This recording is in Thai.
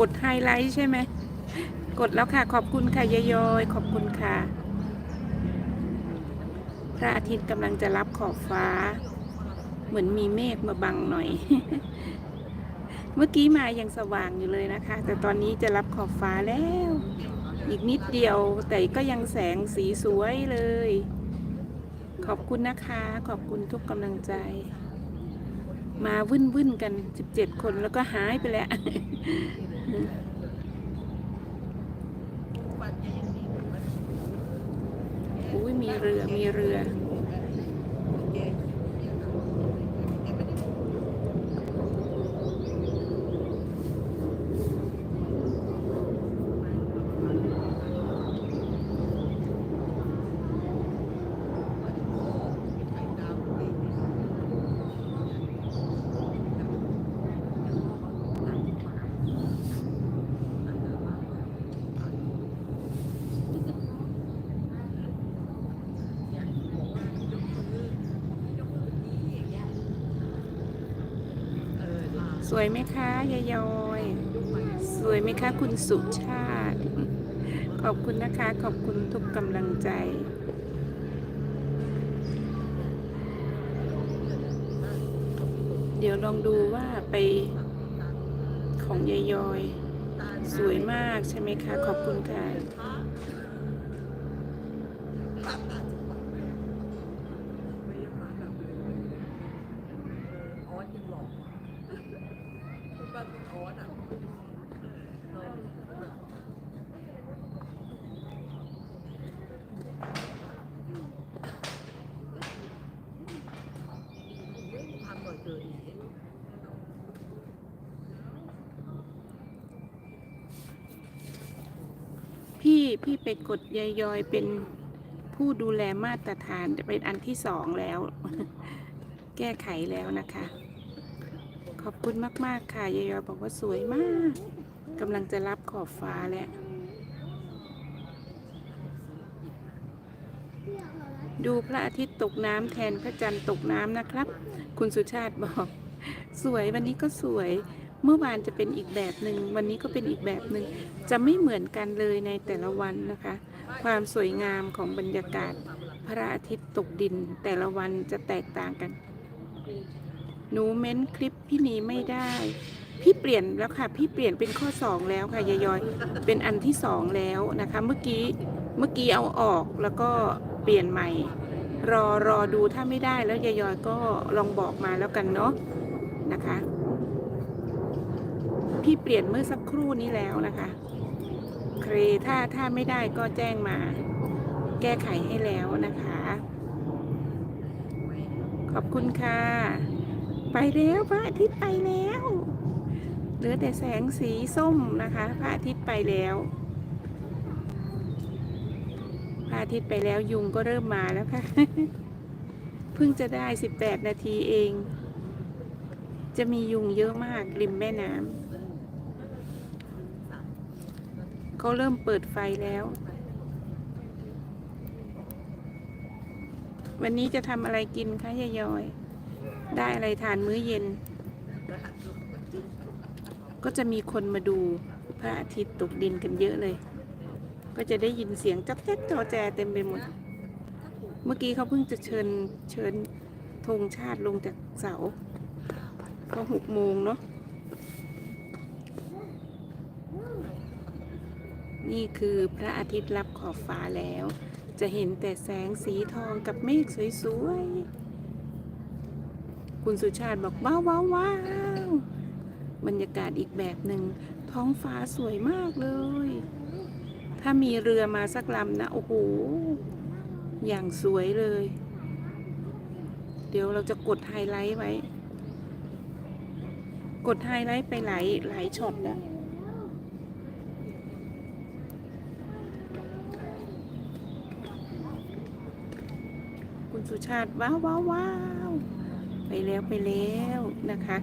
กดไฮไลท์ใช่ไหม กดแล้วค่ะ ขอบคุณค่ะยยอย ขอบคุณค่ะ พระอาทิตย์กำลังจะรับขอบฟ้า เหมือนมีเมฆมาบังหน่อย เมื่อกี้มายังสว่างอยู่เลยนะคะ แต่ตอนนี้จะรับขอบฟ้าแล้ว อีกนิดเดียว แต่ก็ยังแสงสีสวยเลย ขอบคุณนะคะ ขอบคุณทุกกำลังใจมาวุ่นวุ่นๆกัน17คนแล้วก็หายไปแล้ว อุ้ยมีเรือมีเรือ สวยไหมคะยายอยสวยไหมคะ คุณสุชาติ ขอบคุณนะคะ ขอบคุณทุกกำลังใจเดี๋ยวลองดูว่าไปของยายอย สวยมากใช่ไหมคะ ขอบคุณค่ะ ออสยังหลอกคุณป้าเป็นออสอะทำบ่อยเกิน พี่พี่ไปกดยายยอยเป็นผู้ดูแลมาตรฐานเป็นอันที่สองแล้ว แก้ไขแล้วนะคะ ขอบคุณมาก ๆ ค่ะยายยอบอกว่าสวยมากกำลังจะรับขอบฟ้าแล้วดูพระอาทิตย์ตกน้ำแทนพระจันทร์ตกน้ำนะครับ คุณสุชาติบอก สวยวันนี้ก็สวย เมื่อวานจะเป็นอีกแบบหนึ่งวันนี้ก็เป็นอีกแบบหนึ่งจะไม่เหมือนกันเลยในแต่ละวันนะคะ ความสวยงามของบรรยากาศ พระอาทิตย์ตกดินแต่ละวันจะแตกต่างกัน หนูเม้นคลิปพี่นีไม่ได้ พี่เปลี่ยนแล้วค่ะ พี่เปลี่ยนเป็นข้อสองแล้วค่ะยายอย เป็นอันที่สองแล้วนะคะ เมื่อกี้เมื่อกี้เอาออกแล้วก็เปลี่ยนใหม่ รอรอดูถ้าไม่ได้แล้วยายอยก็ลองบอกมาแล้วกันเนาะนะคะ พี่เปลี่ยนเมื่อสักครู่นี้แล้วนะคะเครถ้าถ้าไม่ได้ก็แจ้งมา แก้ไขให้แล้วนะคะ ขอบคุณค่ะ ไปแล้วพระอาทิตย์ไปแล้ว เหลือแต่แสงสีส้มนะคะ พระอาทิตย์ไปแล้ว พระอาทิตย์ไปแล้วยุงก็เริ่มมาแล้วค่ะ เพิ่งจะได้ 18 นาทีเอง จะมียุงเยอะมากริมแม่น้ำเขาเริ่มเปิดไฟแล้ววันนี้จะทำอะไรกินคะยายยอย ได้อะไรทานมื้อเย็น ก็จะมีคนมาดูพระอาทิตย์ตกดินกันเยอะเลย ก็จะได้ยินเสียงจ๊อกแจ๊กจอแจเต็มไปหมด เมื่อกี้เขาเพิ่งจะเชิญเชิญธงชาติลงจากเสาก็หกโมงเนาะนี่คือพระอาทิตย์รับขอบฟ้าแล้ว จะเห็นแต่แสงสีทองกับเมฆสวยๆ คุณสุชาติบอกว้าวว้าวว้าวบรรยากาศอีกแบบหนึ่งท้องฟ้าสวยมากเลย ถ้ามีเรือมาสักลำนะ โอ้โห อย่างสวยเลย เดี๋ยวเราจะกดไฮไลท์ไว้ กดไฮไลท์ไปหลายหลายช็อตแล้วคุณสุชาติว้าวว้าวว้าว ไปแล้วไปแล้วนะคะ